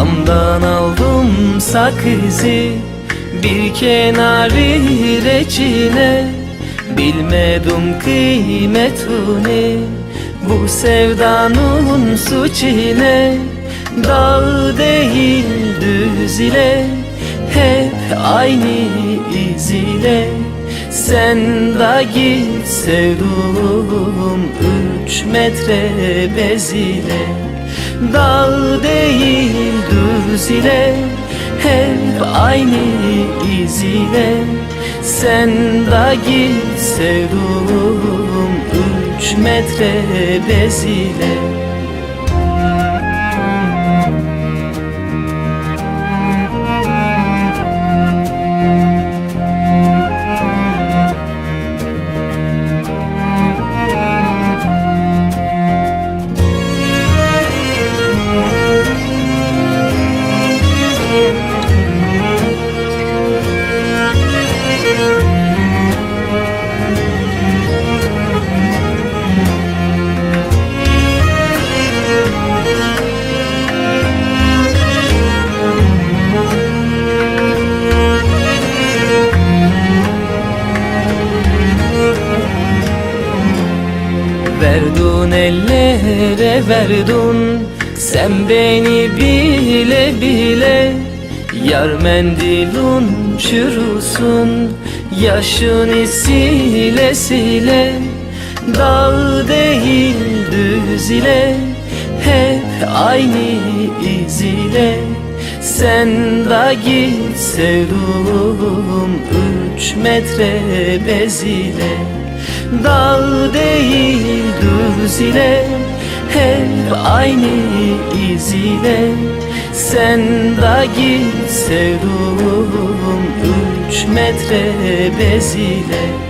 Damdan aldım sakızı Bir kenarı reçine Bilmedim kıymetini Bu sevdanın suçine. Dağ değil düz ile Hep aynı iz ile. Sen da git sevduğum Üç metre bez ile Dağ değil düz ile Hep aynı iz ile. Sen da git sevduğum Üç metre bez ile Verdun ellere verdun. Sen beni bile bile Yar mendilun çürüsün. Yaşın sile sile Dağ değil düz ile Hep aynı iz ile. Sen da git sevduğum Üç metre bez ile Dağ değil düz ile Hep aynı iz ile. Sen da git sevduğum Üç metre bez ile